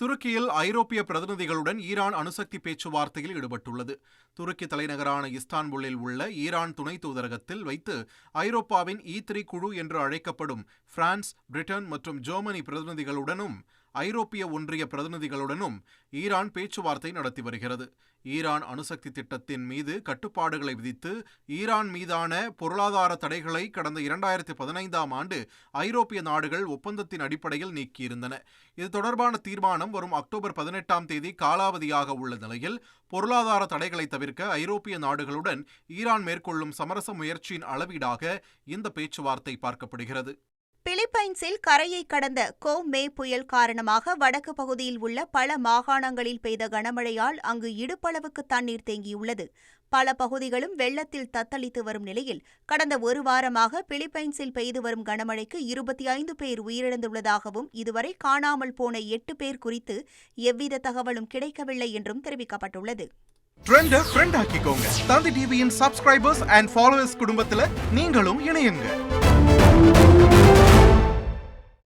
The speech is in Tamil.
துருக்கியில் ஐரோப்பிய பிரதிநிதிகளுடன் ஈரான் அணுசக்தி பேச்சுவார்த்தையில் ஈடுபட்டுள்ளது. துருக்கி தலைநகரான இஸ்தான்புல்லில் உள்ள ஈரான் துணை தூதரகத்தில் வைத்து ஐரோப்பாவின் இ த்ரீ குழு என்று அழைக்கப்படும் பிரான்ஸ் பிரிட்டன் மற்றும் ஜெர்மனி பிரதிநிதிகளுடனும் ஐரோப்பிய ஒன்றிய பிரதிநிதிகளுடனும் ஈரான் பேச்சுவார்த்தை நடத்தி வருகிறது. ஈரான் அணுசக்தி திட்டத்தின் மீது கட்டுப்பாடுகளை விதித்து ஈரான் மீதான பொருளாதார தடைகளை கடந்த இரண்டாயிரத்தி பதினைந்தாம் ஆண்டு ஐரோப்பிய நாடுகள் ஒப்பந்தத்தின் அடிப்படையில் நீக்கியிருந்தன. இது தொடர்பான தீர்மானம் வரும் அக்டோபர் பதினெட்டாம் தேதி காலாவதியாக உள்ள நிலையில் பொருளாதார தடைகளை தவிர்க்க ஐரோப்பிய நாடுகளுடன் ஈரான் மேற்கொள்ளும் சமரச முயற்சியின் அளவீடாக இந்த பேச்சுவார்த்தை பார்க்கப்படுகிறது. பிலிப்பைன்ஸில் கரையை கடந்த கோ மே புயல் காரணமாக வடக்கு பகுதியில் உள்ள பல மாகாணங்களில் பெய்த கனமழையால் அங்கு இடுப்பளவுக்கு தண்ணீர் தேங்கியுள்ளது. பல பகுதிகளும் வெள்ளத்தில் தத்தளித்து வரும் நிலையில் கடந்த ஒரு வாரமாக பிலிப்பைன்ஸில் பெய்து வரும் கனமழைக்கு இருபத்தி ஐந்து பேர் உயிரிழந்துள்ளதாகவும் இதுவரை காணாமல் போன எட்டு பேர் குறித்து எவ்வித தகவலும் கிடைக்கவில்லை என்றும் தெரிவிக்கப்பட்டுள்ளது. ட்ரெண்டை ஃப்ரெண்ட் ஆக்கிக்கோங்க. தந்தி டிவியின் சப்ஸ்கிரைபர்ஸ் அண்ட் ஃபாலோவர்ஸ் குடும்பத்தில் நீங்களும் இணையுங்க.